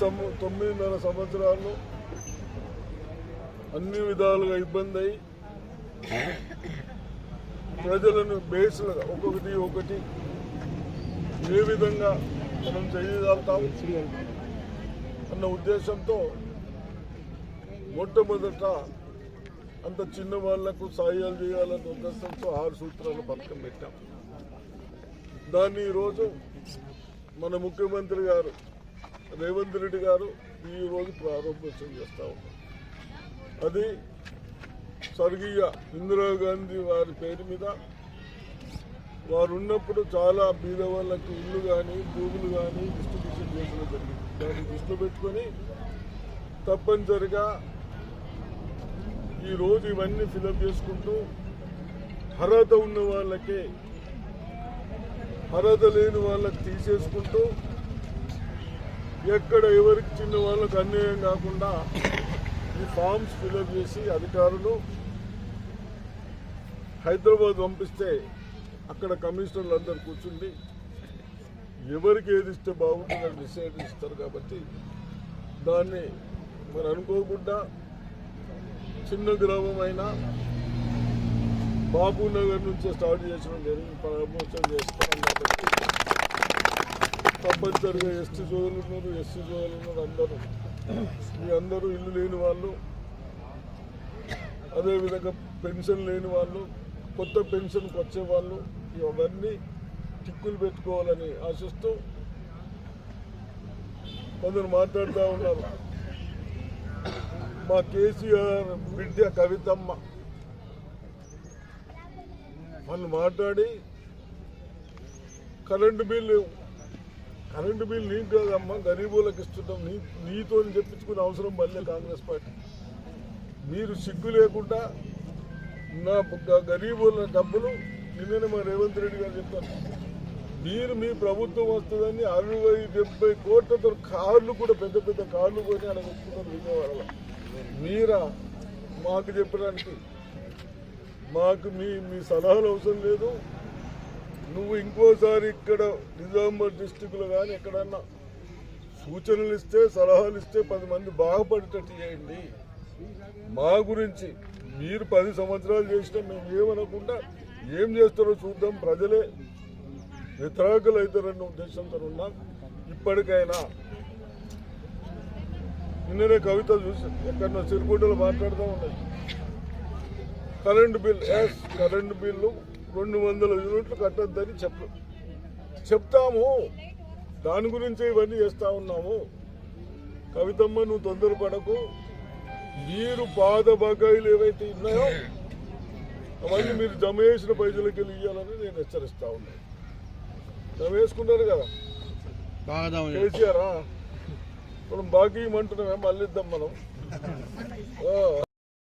సంవ తొమ్మిదిన్నర సంవత్సరాలు అన్ని విధాలుగా ఇబ్బంది అయి ప్రజలను బేస్లుగా ఒక్కొక్కటి ఒకటి ఏ విధంగా మనం చేయగలుగుతాం అన్న ఉద్దేశంతో మొట్టమొదట అంత చిన్న వాళ్ళకు సాయాలు చేయాలన్న ఉద్దేశంతో ఆరు సూత్రాల పథకం పెట్టాం. దాన్ని ఈరోజు మన ముఖ్యమంత్రి గారు రేవంత్ రెడ్డి గారు ఈరోజు ప్రారంభోత్సవం చేస్తూ ఉన్నారు. అది స్వర్గీయ ఇందిరాగాంధీ వారి పేరు మీద వారు ఉన్నప్పుడు చాలా బీద వాళ్ళకి ఇల్లు కానీ భూములు కానీ డిస్ట్రిబ్యూషన్ చేసిన జరిగింది. దాన్ని దృష్టిలో పెట్టుకొని తప్పనిసరిగా ఈరోజు ఇవన్నీ ఫిలప్ చేసుకుంటూ అర్హత ఉన్న వాళ్ళకే అర్హత లేని వాళ్ళకి తీసేసుకుంటూ ఎక్కడ ఎవరికి చిన్న వాళ్ళకు అన్యాయం కాకుండా ఈ ఫామ్స్ ఫిలప్ చేసి అధికారులు హైదరాబాద్ పంపిస్తే అక్కడ కమిషనర్లు అందరు కూర్చుండి ఎవరికి ఏది ఇస్తే బాగుంటుందో డిసైడ్ ఇస్తారు కాబట్టి దాన్ని మరి అనుకోకుండా చిన్న గ్రామం అయినా బాబు నగర్ నుంచే స్టార్ట్ చేసిన జరిగింది. ప్రమోషన్ చేస్తాం కాబట్టి తప్పనిసరిగా ఎస్టీ సోదరులు ఉన్నారు ఎస్సీ సోదరులు ఉన్నారు అందరూ. మీ అందరూ ఇల్లు లేని వాళ్ళు అదేవిధంగా పెన్షన్ లేని వాళ్ళు కొత్త పెన్షన్కి వచ్చే వాళ్ళు ఇవన్నీ టిక్కులు పెట్టుకోవాలని ఆశిస్తూ కొందరు మాట్లాడుతూ ఉన్నారు. మా కేసీఆర్ బిడ్డ కవితమ్మ. వాళ్ళు మాట్లాడి కరెంటు బిల్లు కరెంటు బిల్ నీకు కాదమ్మా గరీబులకు ఇస్తున్నాం. నీ నీతో చెప్పించుకునే అవసరం మళ్ళీ కాంగ్రెస్ పార్టీ. మీరు సిగ్గు లేకుండా నా గరీబుల డబ్బులు నిన్ననే మా రేవంత్ రెడ్డి గారు చెప్తాను మీరు మీ ప్రభుత్వం వస్తుందని అరవై డెబ్బై కోట్లతో కార్లు కూడా పెద్ద పెద్ద కార్లు కొని అలా చెప్తున్నారు విజయవాడలో. మీరా? మాకు చెప్పడానికి. మాకు మీ మీ సలహాలు అవసరం లేదు. నువ్వు ఇంకోసారి ఇక్కడ నిజామాబాద్ డిస్టిక్లో కానీ ఎక్కడన్నా సూచనలు ఇస్తే సలహాలు ఇస్తే పది మంది బాగుపడేటట్టు చేయండి. మా గురించి మీరు పది సంవత్సరాలు చేసినా మేము ఏమనకుండా ఏం చేస్తారో చూద్దాం. ప్రజలే వ్యతిరేకులు అవుతారన్న ఉద్దేశంతో ఉన్నాం. ఇప్పటికైనా నిన్ననే కవిత చూసి ఎక్కడన్నా సిరిగుడ్డలు మాట్లాడుతూ ఉన్నాయి. కరెంటు బిల్ ఎస్ కరెంటు బిల్లు రెండు వందల యూనిట్లు కట్టొద్దని చెప్ప. చెప్తాము. దాని గురించి ఇవన్నీ చేస్తా ఉన్నాము. కవితమ్మ నువ్వు తొందరపడకు. మీరు బాధ బకాయిలు ఏవైతే ఉన్నాయో అవన్నీ మీరు జమ చేసిన పైసలకి వెళ్ళి ఇవ్వాలని నేను హెచ్చరిస్తా ఉన్నాను జమ వేసుకున్నారు కదా? కేసీఆర్? మనం బాకీ ఇమ్మంటున్నామే మళ్ళీ ఇద్దాం మనం.